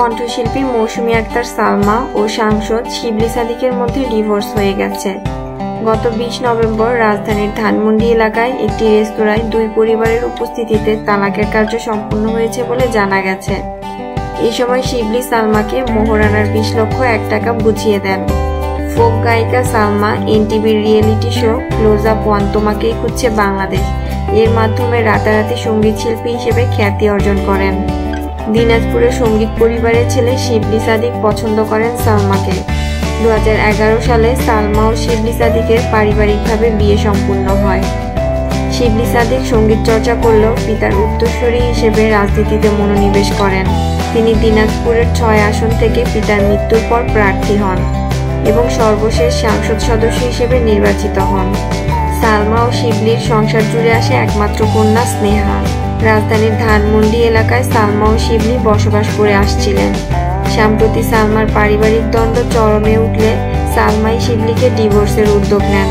কণ্ঠশিল্পী মৌসুমী আক্তার সালমা ও সাংসদ শিবলি সাদিকের মধ্যে ডিভোর্স হয়ে গেছে। গত বিশ নভেম্বর রাজধানীর ধানমন্ডি এলাকায় একটি রেস্তোরাঁয় দুই পরিবারের উপস্থিতিতে তালাকের কার্য সম্পন্ন হয়েছে বলে জানা গেছে। এই সময় শিবলি সালমাকে মোহরানার বিশ লক্ষ এক টাকা বুঝিয়ে দেন। ফোক গায়িকা Salma এনটিভির reality show, close up one তোমাকেই খুঁজছে বাংলাদেশ। এর মাধ্যমে রাতারাতি সংগীত শিল্পী হিসেবে খ্যাতি অর্জন করেন। দিনাজপুরের সংগীত পরিবারের ছেলে শিবলি সাদিক পছন্দ করেন সালমাকে। দু হাজার এগারো সালে সালমা ও শিবলি সাদিকের পারিবারিকভাবে বিয়ে সম্পূর্ণ হয়। শিবলি সাদিক সংগীত চর্চা করলেও পিতার উত্তরসূরি হিসেবে রাজনীতিতে মনোনিবেশ করেন। তিনি দিনাজপুরের ছয় আসন থেকে পিতার মৃত্যুর পর প্রার্থী হন এবং সর্বশেষ সাংসদ সদস্য হিসেবে নির্বাচিত হন। সালমা ও শিবলির সংসার জুড়ে আসে একমাত্র কন্যা স্নেহা। রাজধানীর ধানমন্ডি এলাকায় সালমা ও শিবলি বসবাস করে আসছিলেন। সাম্প্রতি সালমার পারিবারিক দ্বন্দ্ব চরমে উঠলে সালমাই শিবলিকে ডিভোর্সের উদ্যোগ নেন।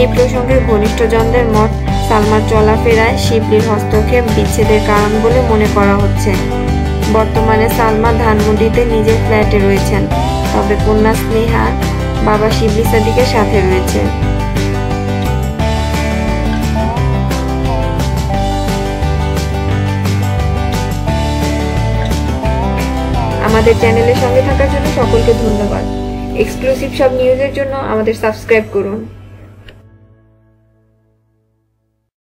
এই প্রসঙ্গে ঘনিষ্ঠজনদের মত, সালমার চলাফেরায় শিবলির হস্তক্ষেপ বিচ্ছেদের কারণ বলে মনে করা হচ্ছে। বর্তমানে সালমা ধানমন্ডিতে নিজের ফ্ল্যাটে রয়েছেন, তবে কন্যা স্নেহা বাবা শিবলি সাদিকের সাথে রয়েছে। আমাদের চ্যানেলের সঙ্গে থাকার জন্য সকলকে ধন্যবাদ। এক্সক্লুসিভ সব নিউজের জন্য আমাদের সাবস্ক্রাইব করুন।